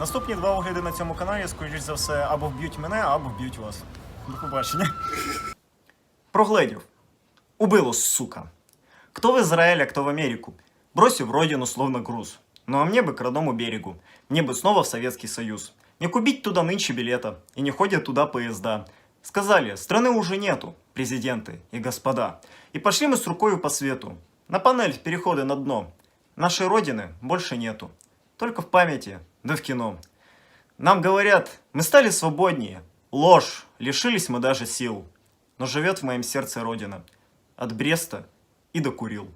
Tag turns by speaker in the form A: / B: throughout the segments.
A: Наступні два огляди на цьому каналі, скоріш за все, або вб'ють мене, або вб'ють вас. До побачення. Прогледів. Убило, сука. Кто в Израиль, а кто в Америку? Бросив родину словно груз. Ну а мне бы к родному берегу. Мне бы снова в Советский Союз. Не купить туда нынче билета. И не ходят туда поезда. Сказали, страны уже нету, президенты и господа. И пошли мы с рукою по свету. На панель в переходы на дно. Нашей родины больше нету. Только в памяти, да в кино. Нам говорят, мы стали свободнее. Ложь, лишились мы даже сил. Но живет в моєму серці родина. От Бреста і до Куріл.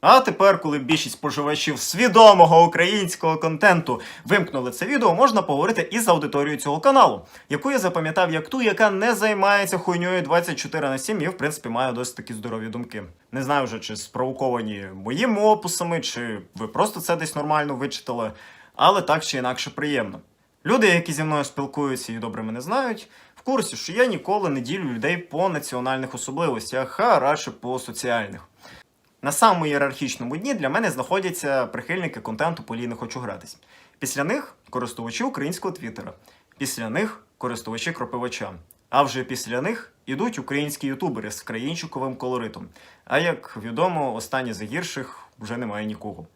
A: А тепер, коли більшість споживачів свідомого українського контенту вимкнули це відео, можна поговорити із аудиторією цього каналу, яку я запам'ятав як ту, яка не займається хуйньою 24 на 7 і, в принципі, має досить такі здорові думки. Не знаю вже, чи спровоковані моїми описами, чи ви просто це десь нормально вичитали, але так чи інакше приємно. Люди, які зі мною спілкуються і добре мене знають, в курсі, що я ніколи не ділю людей по національних особливостях, а радше по соціальних. На самому ієрархічному дні для мене знаходяться прихильники контенту «Полі не хочу гратись. Після них користувачі українського твіттера, після них користувачі кропивача. А вже після них ідуть українські ютубери з країнчиковим колоритом. А як відомо, останні з гірших вже немає нікого.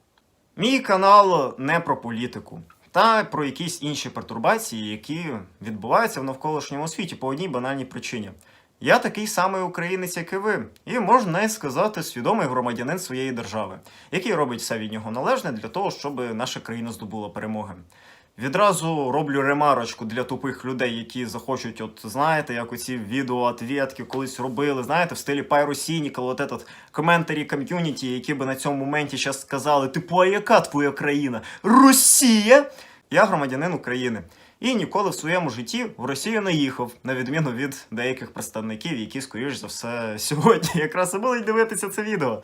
A: Мій канал не про політику, та про якісь інші пертурбації, які відбуваються в навколишньому світі по одній банальній причині. Я такий самий українець, як і ви, і можна навіть сказати свідомий громадянин своєї держави, який робить все від нього належне для того, щоб наша країна здобула перемоги. Відразу роблю ремарочку для тупих людей, які захочуть, от знаєте, як оці відео ответки колись робили, знаєте, в стилі Пайросінікал, от этот коментарі ком'юніті, які би на цьому моменті зараз сказали: типу, а яка твоя країна? Росія? Я громадянин України. І ніколи в своєму житті в Росію не їхав, на відміну від деяких представників, які, скоріш за все, сьогодні якраз і будуть дивитися це відео.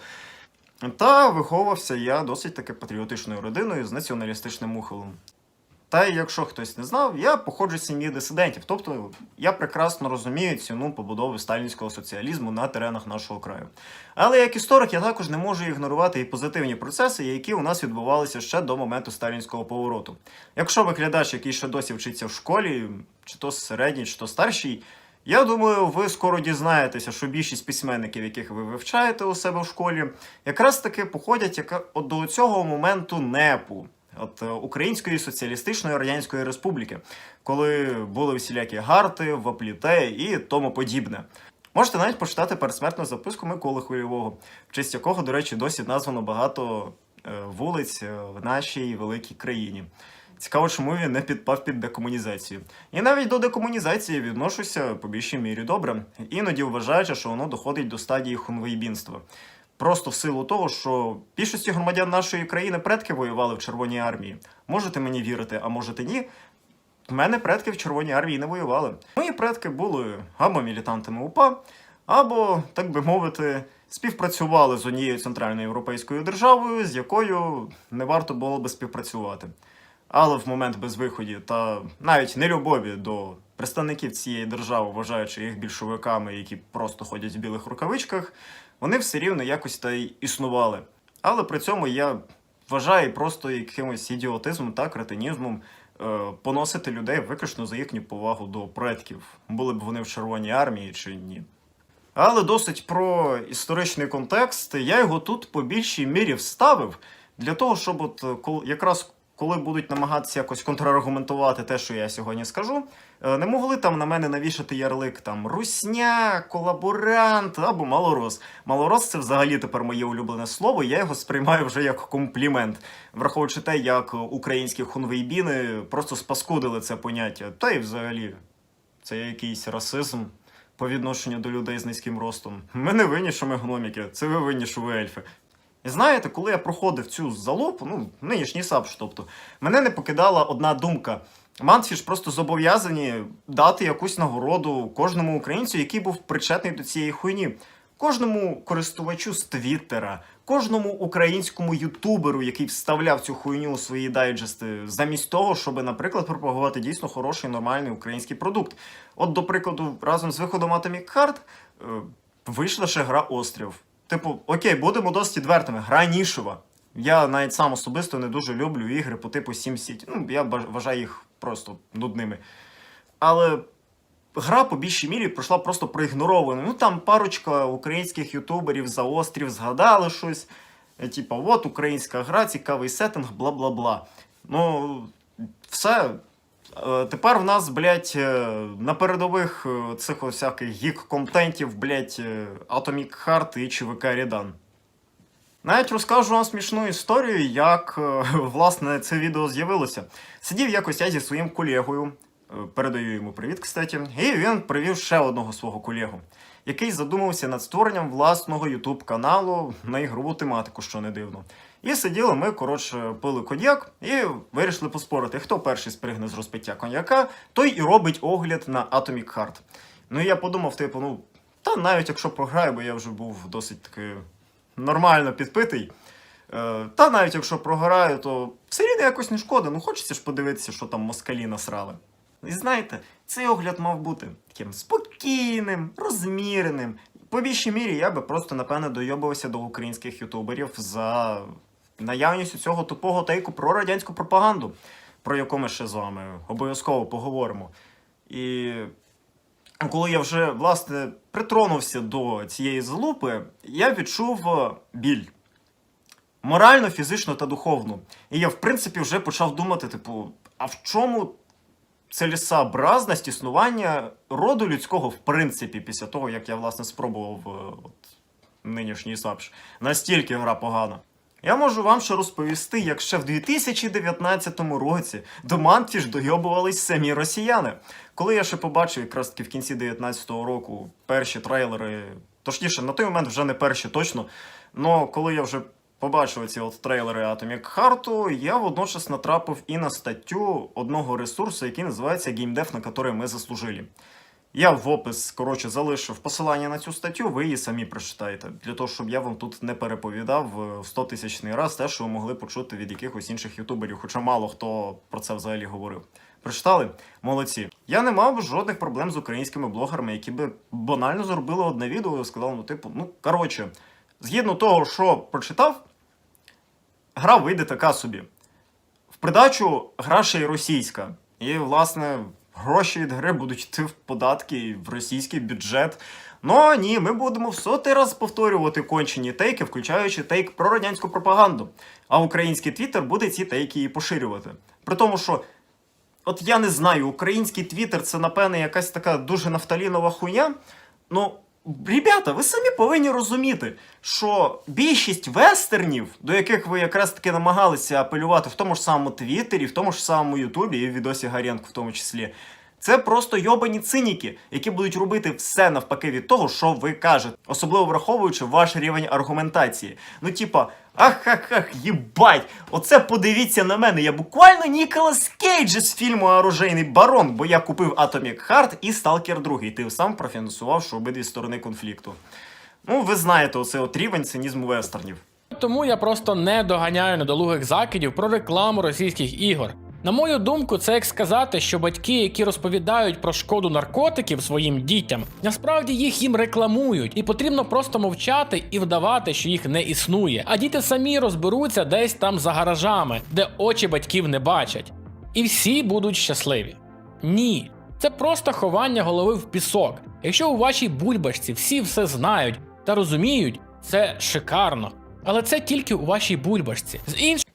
A: Та виховувався я досить таки патріотичною родиною з націоналістичним ухилом. Та якщо хтось не знав, я походжу з сім'ї дисидентів, тобто я прекрасно розумію ціну побудови сталінського соціалізму на теренах нашого краю. Але як історик я також не можу ігнорувати і позитивні процеси, які у нас відбувалися ще до моменту сталінського повороту. Якщо викладач, який ще досі вчиться в школі, чи то середній, чи то старший, я думаю, ви скоро дізнаєтеся, що більшість письменників, яких ви вивчаєте у себе в школі, якраз таки походять от до цього моменту непу. От е, Української соціалістичної радянської республіки, коли були всілякі гарти, вопліте і тому подібне. Можете навіть почитати передсмертну записку Миколи Хвильового, в честь якого, до речі, досі названо багато е, вулиць е, в нашій великій країні. Цікаво, чому він не підпав під декомунізацію. І навіть до декомунізації відношуся по більшій мірі добре, іноді вважаючи, що воно доходить до стадії хунвейбінства. Просто в силу того, що більшості громадян нашої країни предки воювали в Червоній армії. Можете мені вірити, а можете ні. В мене предки в Червоній армії не воювали. Мої предки були або мілітантами УПА, або, так би мовити, співпрацювали з однією центральною європейською державою, з якою не варто було би співпрацювати. Але в момент безвиході та навіть нелюбові до представників цієї держави, вважаючи їх більшовиками, які просто ходять в білих рукавичках, вони все рівно якось та й існували. Але при цьому я вважаю просто якимось ідіотизмом та кретинізмом е, поносити людей виключно за їхню повагу до предків, були б вони в Червоній армії чи ні. Але досить про історичний контекст. Я його тут по більшій мірі вставив для того, щоб от е, якраз коли будуть намагатися якось контраргументувати те, що я сьогодні скажу, е, не могли там на мене навішати ярлик там русня, колаборант або малорос. Малорос це взагалі тепер моє улюблене слово. Я його сприймаю вже як комплімент, враховуючи те, як українські хунвейбіни просто спаскудили це поняття. Та й взагалі це якийсь расизм по відношенню до людей з низьким ростом. Ми не винні, гноміки, це ви винні, ельфи. І знаєте, коли я проходив цю залупу, ну, нинішній сапш, тобто, мене не покидала одна думка. Мантфіш просто зобов'язані дати якусь нагороду кожному українцю, який був причетний до цієї хуйні. Кожному користувачу з Твіттера, кожному українському ютуберу, який вставляв цю хуйню у свої дайджести, замість того, щоб, наприклад, пропагувати дійсно хороший нормальний український продукт. От, до прикладу, разом з виходом Atomic Heart е, вийшла ще гра Острів. Типу, окей, будемо досить відвертими. Гра нішева. Я навіть сам особисто не дуже люблю ігри по типу SimCity. Ну, я вважаю їх просто нудними. Але гра по більшій мірі пройшла просто проігноровано. Ну там парочка українських ютуберів за острів згадали щось. Е, Типа, от українська гра, цікавий сеттинг, бла бла бла. Ну, все. Е, Тепер в нас, блядь, е, на передових е, цих всяких гік-контентів, блядь, Atomic Heart і ЧВК Рідан. Навіть розкажу вам смішну історію, як власне це відео з'явилося. Сидів якось я зі своїм колегою, передаю йому привіт, кстати, і він привів ще одного свого колегу, який задумався над створенням власного YouTube каналу на ігрову тематику, що не дивно. І сиділи ми, коротше, пили коньяк і вирішили поспорити, хто перший спригне з розпиття коньяка, той і робить огляд на Atomic Heart. Ну і я подумав, типу, ну, та навіть якщо програю, бо я вже був досить таки нормально підпитий. Е, Та навіть якщо програю, то все рівно якось не шкода. Ну хочеться ж подивитися, що там москалі насрали. І знаєте, цей огляд мав бути таким спокійним, розміреним. По більшій мірі я би просто, напевне, дойобувався до українських ютуберів за наявністю цього тупого тейку про радянську пропаганду, про яку ми ще з вами обов'язково поговоримо. І коли я вже власне притронувся до цієї залупи, я відчув е, біль. Морально, фізично та духовно. І я, в принципі, вже почав думати: типу, а в чому целесообразність існування роду людського, в принципі, після того, як я, власне, спробував е, от, нинішній САПШ. Настільки гра погана. Я можу вам ще розповісти, як ще в 2019 році до Мантіж дойобувались самі росіяни. Коли я ще побачив якраз таки в кінці 2019 року перші трейлери, точніше, на той момент вже не перші точно. але коли я вже побачив ці от трейлери Atomic Heart, я водночас натрапив і на статтю одного ресурсу, який називається GameDev, на який ми заслужили. Я в опис, коротше, залишив посилання на цю статтю, ви її самі прочитаєте, для того, щоб я вам тут не переповідав е, в 100 тисячний раз те, що ви могли почути від якихось інших ютуберів, хоча мало хто про це взагалі говорив. Прочитали? Молодці. Я не мав жодних проблем з українськими блогерами, які би банально зробили одне відео і сказали, ну, типу, ну, коротше, згідно того, що прочитав, гра вийде така собі. В придачу гра ще й російська. І, власне, гроші від гри будуть йти в податки в російський бюджет. Ну ні, ми будемо в сотий раз повторювати кончені тейки, включаючи тейк про радянську пропаганду. А український твіттер буде ці тейки і поширювати. При тому, що. От я не знаю, український твіттер це, напевне, якась така дуже нафталінова хуйня. Ну, ребята, ви самі повинні розуміти, що більшість вестернів, до яких ви якраз таки намагалися апелювати в тому ж самому Твіттері, в тому ж самому Ютубі і в відосі Гарєнко в тому числі. Це просто йобані циніки, які будуть робити все навпаки від того, що ви кажете, особливо враховуючи ваш рівень аргументації. Ну, типа, ах ах ах, їбать, оце подивіться на мене. Я буквально Ніколас Кейдж з фільму Оружейний барон, бо я купив Atomic Heart і Stalker 2, і тим сам профінансувавши обидві сторони конфлікту. Ну, ви знаєте, оце от рівень цинізму вестернів.
B: Тому я просто не доганяю недолугих закидів про рекламу російських ігор. На мою думку, це як сказати, що батьки, які розповідають про шкоду наркотиків своїм дітям, насправді їх їм рекламують, і потрібно просто мовчати і вдавати, що їх не існує. А діти самі розберуться десь там за гаражами, де очі батьків не бачать. І всі будуть щасливі. Ні, це просто ховання голови в пісок. Якщо у вашій бульбашці всі все знають та розуміють, це шикарно. Але це тільки у вашій бульбашці. З інших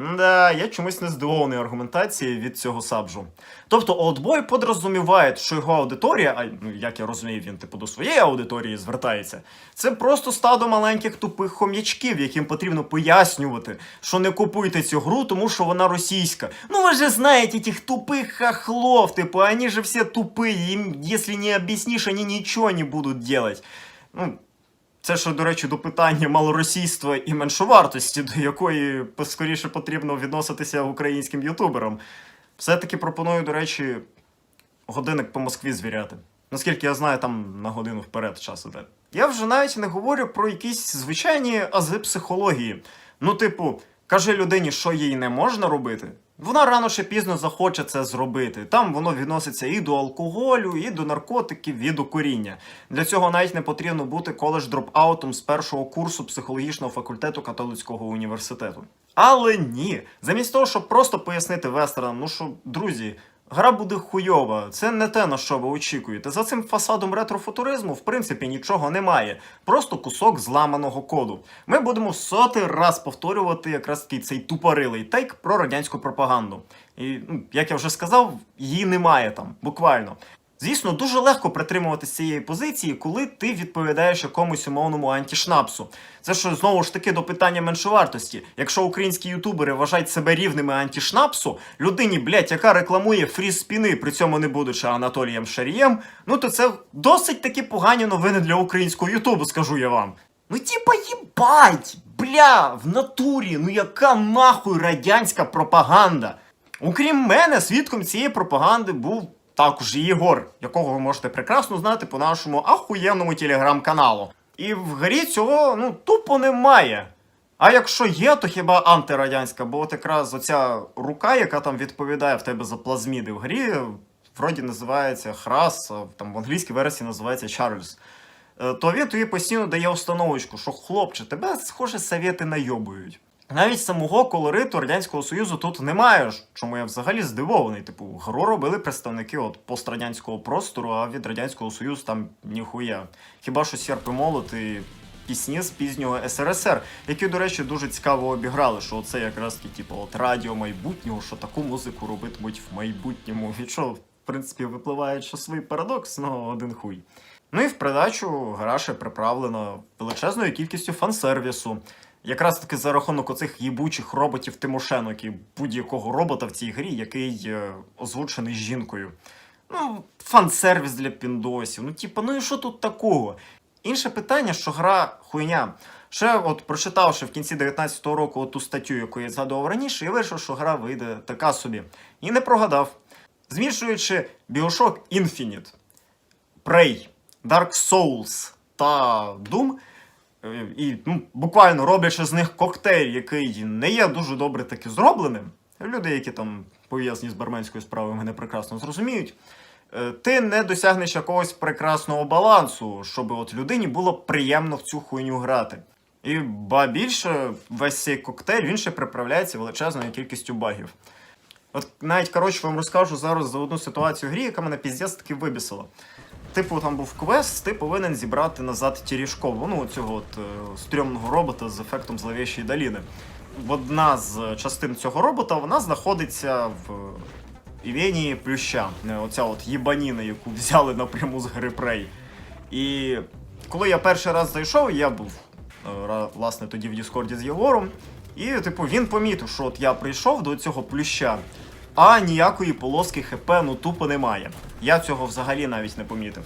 A: Да, я чомусь не здивований аргументацією від цього сабжу. Тобто, Олдбой подрозуміває, що його аудиторія, а ну як я розумію, він типу до своєї аудиторії звертається. Це просто стадо маленьких тупих хом'ячків, яким потрібно пояснювати, що не купуйте цю гру, тому що вона російська. Ну ви же знаєте тих тупих хохлов, типу, вони же всі тупі, їм, якщо не об'ясниш, вони нічого не будуть делать. Ну, це що, до речі, до питання малоросійства і меншовартості, до якої скоріше потрібно відноситися українським ютуберам. Все-таки пропоную, до речі, годинник по Москві звіряти. Наскільки я знаю, там на годину вперед час іде. Я вже навіть не говорю про якісь звичайні ази психології. Ну, типу, каже людині, що їй не можна робити. Вона рано чи пізно захоче це зробити. Там воно відноситься і до алкоголю, і до наркотиків, і до коріння. Для цього навіть не потрібно бути коледж дропаутом з першого курсу психологічного факультету католицького університету. Але ні, замість того, щоб просто пояснити вестернам, ну що, друзі, гра буде хуйова, це не те, на що ви очікуєте. За цим фасадом ретрофутуризму, в принципі, нічого немає. Просто кусок зламаного коду. Ми будемо сотий раз повторювати якраз такий цей тупорилий тейк про радянську пропаганду. І, ну, як я вже сказав, її немає там, буквально. Звісно, дуже легко притримуватися цієї позиції, коли ти відповідаєш якомусь умовному антішнапсу. Це що знову ж таки до питання меншовартості. Якщо українські ютубери вважають себе рівними антішнапсу, людині, блять, яка рекламує фріз спіни, при цьому не будучи Анатолієм Шарієм, ну то це досить таки погані новини для українського ютубу, скажу я вам. Ну типа їбать, бля, в натурі, ну яка нахуй радянська пропаганда? Окрім мене, свідком цієї пропаганди був також і Єгор, якого ви можете прекрасно знати по нашому ахуєнному телеграм-каналу. І в грі цього ну тупо немає. А якщо є, то хіба антирадянська, бо от якраз оця рука, яка там відповідає в тебе за плазміди в грі, вроді називається Храс, там в англійській версії називається Чарльз. Е, То він тобі постійно дає установочку, що хлопче, тебе, схоже, совєти найобують. Навіть самого колориту Радянського Союзу тут немає, чому я взагалі здивований. Типу, гру робили представники от пострадянського простору, а від Радянського Союзу там ніхуя. Хіба що сірпи молот і пісні з пізнього СРСР, які, до речі, дуже цікаво обіграли, що це якраз таки, типу, от радіо майбутнього, що таку музику робитимуть в майбутньому. І що, в принципі, випливає часовий парадокс, ну один хуй. Ну і в придачу гра ще приправлена величезною кількістю фан-сервісу. Якраз таки за рахунок оцих їбучих роботів Тимошенок і будь-якого робота в цій грі, який е, озвучений жінкою. Ну, фан-сервіс для піндосів. Ну, типа, ну і що тут такого? Інше питання, що гра хуйня. Ще от прочитавши в кінці 19-го року ту статтю, яку я згадував раніше, я вирішив, що гра вийде така собі. І не прогадав. Змішуючи Bioshock Infinite, Prey, Dark Souls та Doom, і ну, буквально роблячи з них коктейль, який не є дуже добре таки зробленим. Люди, які там пов'язані з барменською справою, мене прекрасно зрозуміють. е, Ти не досягнеш якогось прекрасного балансу, щоб от людині було приємно в цю хуйню грати. І ба більше, весь цей коктейль він ще приправляється величезною кількістю багів. От навіть коротше вам розкажу зараз за одну ситуацію в грі, яка мене піздець таки вибісила. Типу, там був квест, ти повинен зібрати назад Тірішкову, ну цього от е, стрьомного робота з ефектом зловіщої доліни. Одна з частин цього робота вона знаходиться в Івенії Плюща. Е, Оця от їбаніна, яку взяли напряму з гри Prey. І коли я перший раз зайшов, я був е, власне тоді в Діскорді з Єгором. І, типу, він помітив, що от я прийшов до цього плюща, а ніякої полоски ХП ну тупо немає. Я цього взагалі навіть не помітив.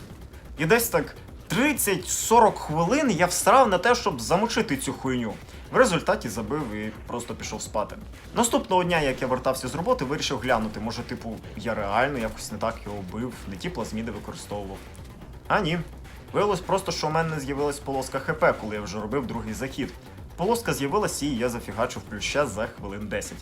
A: І десь так 30-40 хвилин я всрав на те, щоб замочити цю хуйню. В результаті забив і просто пішов спати. Наступного дня, як я вертався з роботи, вирішив глянути, може, типу, я реально якось не так його бив, не ті плазміди використовував. А ні. Виявилось просто, що у мене з'явилась полоска ХП, коли я вже робив другий захід. Полоска з'явилася і я зафігачив плюща за хвилин 10.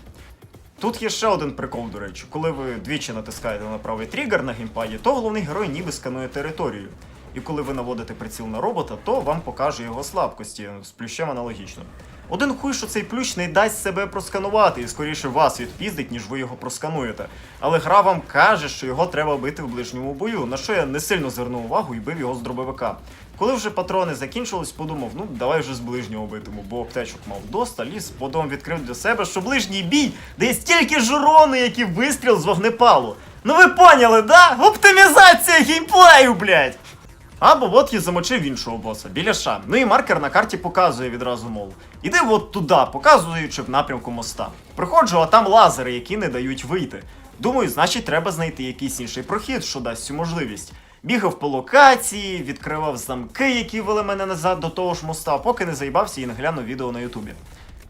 A: Тут є ще один прикол, до речі. Коли ви двічі натискаєте на правий тригер на геймпаді, то головний герой ніби сканує територію. І коли ви наводите приціл на робота, то вам покаже його слабкості з плющем аналогічно. Один хуй, що цей плющ не дасть себе просканувати і скоріше вас відпіздить, ніж ви його проскануєте. Але гра вам каже, що його треба бити в ближньому бою, на що я не сильно звернув увагу і бив його з дробовика. Коли вже патрони закінчились, подумав, ну давай вже з ближнього битиму, бо аптечок мав доста, ліс, потім відкрив для себе, що ближній бій дає стільки ж урону, як і вистріл з вогнепалу. Ну ви поняли, да? Оптимізація геймплею, блядь! Або от я замочив іншого боса біля ша. Ну і маркер на карті показує відразу мов. Іди от туди, показуючи в напрямку моста. Приходжу, а там лазери, які не дають вийти. Думаю, значить, треба знайти якийсь інший прохід, що дасть цю можливість. Бігав по локації, відкривав замки, які вели мене назад до того ж моста, поки не заїбався і не глянув відео на Ютубі.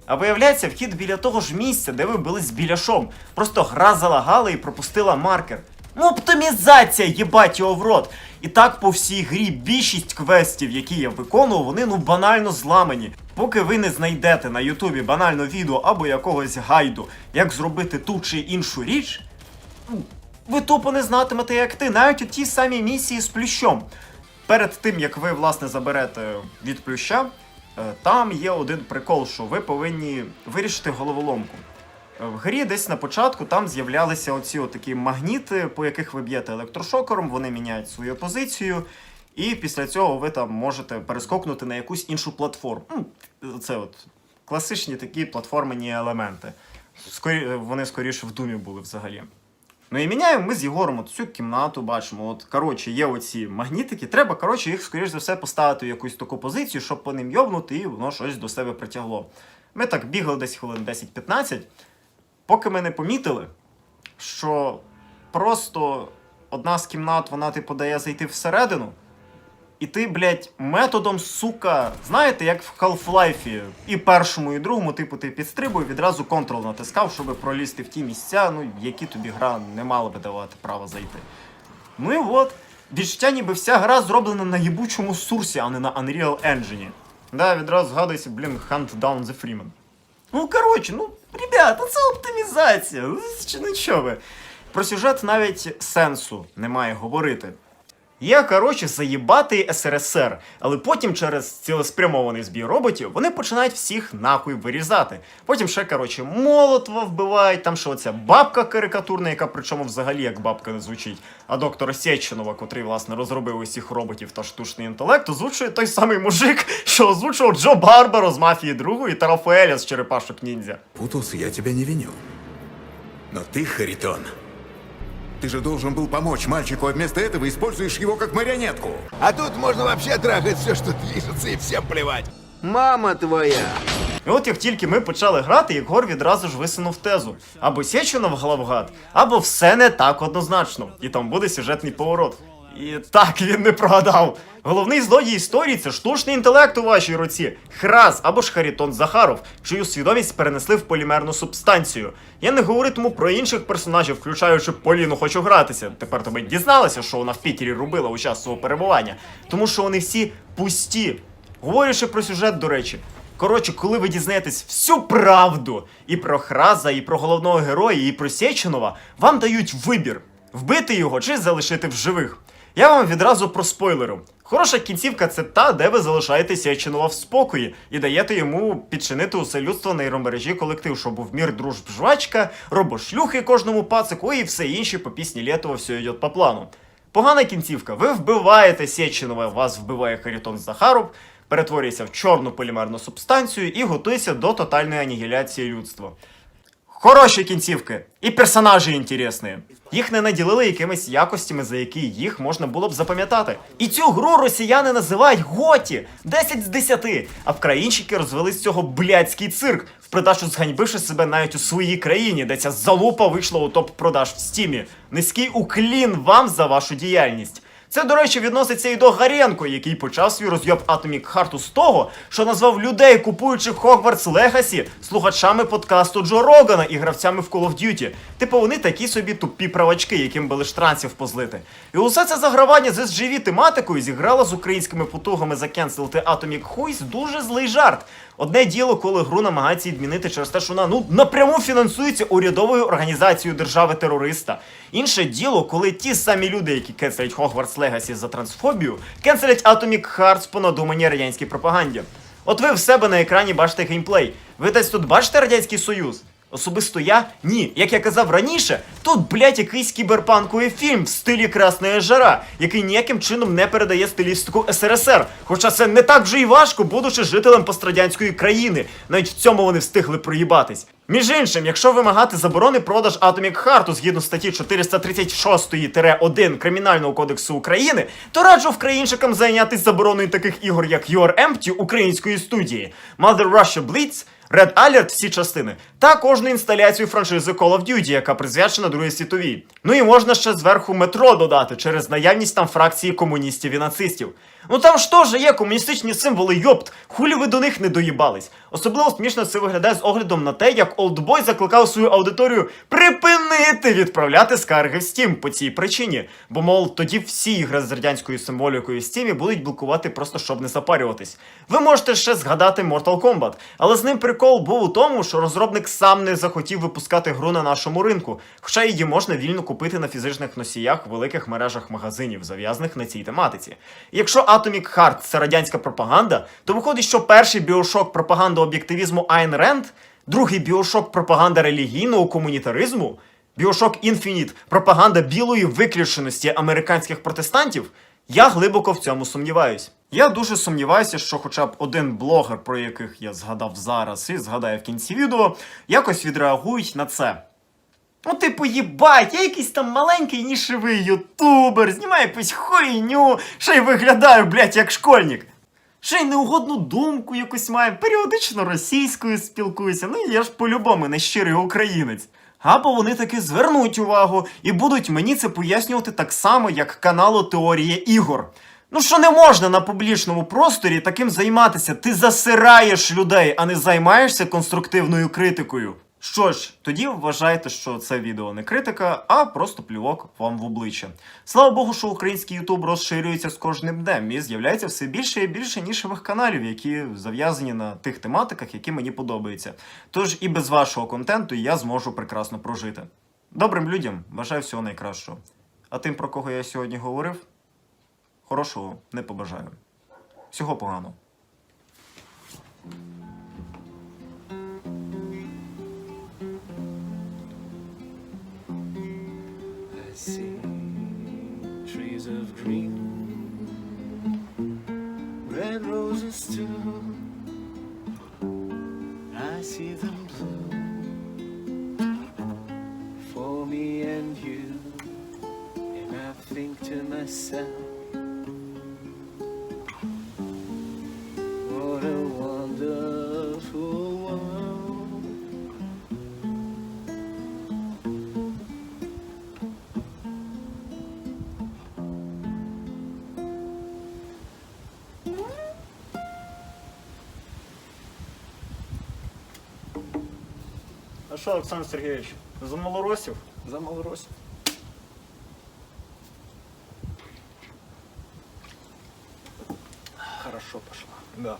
A: А виявляється, вхід біля того ж місця, де ви бились з біляшом. Просто гра залагала і пропустила маркер. Ну, оптимізація, їбать його в рот. І так по всій грі більшість квестів, які я виконував, вони ну банально зламані. Поки ви не знайдете на Ютубі банально відео або якогось гайду, як зробити ту чи іншу річ, ну, ви тупо не знатимете, як ти, навіть у тій самій місії з плющом. Перед тим як ви власне заберете від плюща, е, там є один прикол, що ви повинні вирішити головоломку. Е, В грі десь на початку там з'являлися оці такі магніти, по яких ви б'єте електрошокером, вони міняють свою позицію, і після цього ви там можете перескокнути на якусь іншу платформу. Ну, Це от класичні такі платформені елементи. Скорі... Вони скоріше в думі були взагалі. Ну і міняємо ми з Єгором от цю кімнату, бачимо. От, коротше, є оці магнітики. Треба, коротше, їх, скоріш за все, поставити в якусь таку позицію, щоб по ним йобнути, і воно щось до себе притягло. Ми так бігали десь хвилин 10-15, поки ми не помітили, що просто одна з кімнат, вона типу дає зайти всередину. І ти, блядь, методом, сука, знаєте, як в Half-Life, і першому, і другому, типу, ти підстрибує, відразу Ctrl натискав, щоб пролізти в ті місця, ну, які тобі гра не мала би давати право зайти. Ну і от, відчуття, ніби вся гра зроблена на їбучому сурсі, а не на Unreal Engine. Да, відразу згадується, блін, Hunt Down the Freeman. Ну, коротше, ну, ребята, це оптимізація. Ну, Чи ви? Про сюжет навіть сенсу немає говорити. Є, коротше, заїбатий СРСР, але потім через цілеспрямований збір роботів вони починають всіх нахуй вирізати. Потім ще, коротше, Молотова вбивають, там ще оця бабка карикатурна, яка причому взагалі як бабка не звучить. А доктора Сєчинова, котрий, власне, розробив усіх роботів та штучний інтелект, озвучує той самий мужик, що озвучував Джо Барбаро з мафії другої та Рафаеля з черепашок ніндзя.
C: Путался, я тебя не виню. Но ты, Харитон, ты же должен был помочь мальчику, а вместо этого используешь его как марионетку.
D: А тут можно вообще трахать все, что движется, и всем плевать. Мама твоя!
A: І от як тільки ми почали грати, Єгор відразу ж висунув тезу: або Сєчинов главгад, або все не так однозначно. І там буде сюжетний поворот. І так він не прогадав. Головний злодій історії це штучний інтелект у вашій руці. Храз або ж Харітон Захаров, чию свідомість перенесли в полімерну субстанцію. Я не говоритиму про інших персонажів, включаючи Поліну хочу гратися. Тепер тобі дізналася, що вона в Пітері робила у час свого перебування. Тому що вони всі пусті. Говорячи про сюжет, до речі, Коротше, коли ви дізнаєтесь всю правду і про Храза, і про головного героя, і про Сєчинова, вам дають вибір: вбити його чи залишити в живих. Я вам відразу проспойлерю. Хороша кінцівка це та, де ви залишаєте Сєчинова в спокої і даєте йому підчинити усе людство нейромережі колектив, щоб був мір, дружб, жвачка, робошлюхи кожному пацику і все інше по пісні Лєтова все йде по плану. Погана кінцівка. Ви вбиваєте Сєчинова, вас вбиває Харітон Захаров, перетворюється в чорну полімерну субстанцію і готується до тотальної анігіляції людства. Хороші кінцівки і персонажі інтересні. Їх не наділили якимись якостями, за які їх можна було б запам'ятати. І цю гру росіяни називають Готі 10 з 10, а вкраїнчики розвели з цього блядський цирк, в придачу зганьбивши себе навіть у своїй країні, де ця залупа вийшла у топ-продаж в стімі. Низький уклін вам за вашу діяльність. Це, до речі, відноситься і до Гаренко, який почав свій розйоб Atomic Heart з того, що назвав людей, купуючих Hogwarts Legacy, слухачами подкасту Джо Рогана і гравцями в Call of Duty. Типу вони такі собі тупі правачки, яким би лиш трансів позлити. І усе це загравання з SGV тематикою зіграло з українськими потугами закенселити Atomic Huys дуже злий жарт. Одне діло, коли гру намагається відмінити через те, що вона ну напряму фінансується урядовою організацією держави-терориста. Інше діло, коли ті самі люди, які кенселять Хогвартс Легасі за трансфобію, кенселять Atomic Hearts по надуманій радянській пропаганді. От ви в себе на екрані бачите геймплей. Ви десь тут бачите Радянський Союз? Особисто я ні. Як я казав раніше, тут, блядь, якийсь кіберпанковий фільм в стилі Красная жара, який ніяким чином не передає стилістику СРСР. Хоча це не так вже й важко, будучи жителем пострадянської країни. Навіть в цьому вони встигли проїбатись. Між іншим, якщо вимагати заборони продаж Atomic Heart згідно статті 436-1 Кримінального кодексу України, то раджу вкраїнчикам зайнятися забороною таких ігор, як Your Empty української студії, Mother Russia Blitz, Red Alert всі частини, та кожну інсталяцію франшизи Call of Duty, яка присвячена Другій світовій. Ну і можна ще зверху метро додати через наявність там фракції комуністів і нацистів. Ну там ж теж є комуністичні символи, йопт, хулі ви до них не доїбались. Особливо смішно це виглядає з оглядом на те, як Олдбой закликав свою аудиторію припинити відправляти скарги в Steam по цій причині. Бо, мов, тоді всі ігри з радянською символікою в Steam будуть блокувати просто щоб не запарюватись. Ви можете ще згадати Mortal Kombat, але з ним прикол був у тому, що розробник сам не захотів випускати гру на нашому ринку, хоча її можна вільно купити на фізичних носіях в великих мережах магазинів, зав'язаних на цій тематиці. Якщо Atomic Heart це радянська пропаганда, то виходить, що перший біошок пропаганда об'єктивізму Айн Ренд, другий біошок пропаганда релігійного комунітаризму, біошок Infinite пропаганда білої виключеності американських протестантів. Я глибоко в цьому сумніваюсь. Я дуже сумніваюся, що хоча б один блогер, про яких я згадав зараз і згадаю в кінці відео, якось відреагують на це. Ну, типу, їбать, я якийсь там маленький нішевий ютубер, знімаю якусь хуйню, ще й виглядаю, блядь, як школьник. Ще й неугодну думку якусь маю, періодично російською спілкуюся, ну я ж по-любому не щирий українець. Або вони таки звернуть увагу і будуть мені це пояснювати так само, як каналу Теорія ігор. Ну що не можна на публічному просторі таким займатися? Ти засираєш людей, а не займаєшся конструктивною критикою. Що ж, тоді вважайте, що це відео не критика, а просто плювок вам в обличчя. Слава Богу, що український Ютуб розширюється з кожним днем і з'являється все більше і більше нішевих каналів, які зав'язані на тих тематиках, які мені подобаються. Тож і без вашого контенту я зможу прекрасно прожити. Добрим людям бажаю всього найкращого. А тим, про кого я сьогодні говорив, хорошого не побажаю. Всього поганого.
E: Of green, red roses too. I see them bloom for me and you, and I think to myself,
A: що, Олександр Сергійович, за малоросів?
E: За малоросів. Хорошо пошла.
A: Да.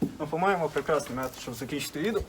A: Ну, по-моєму прекрасний метод, щоб закінчити відео.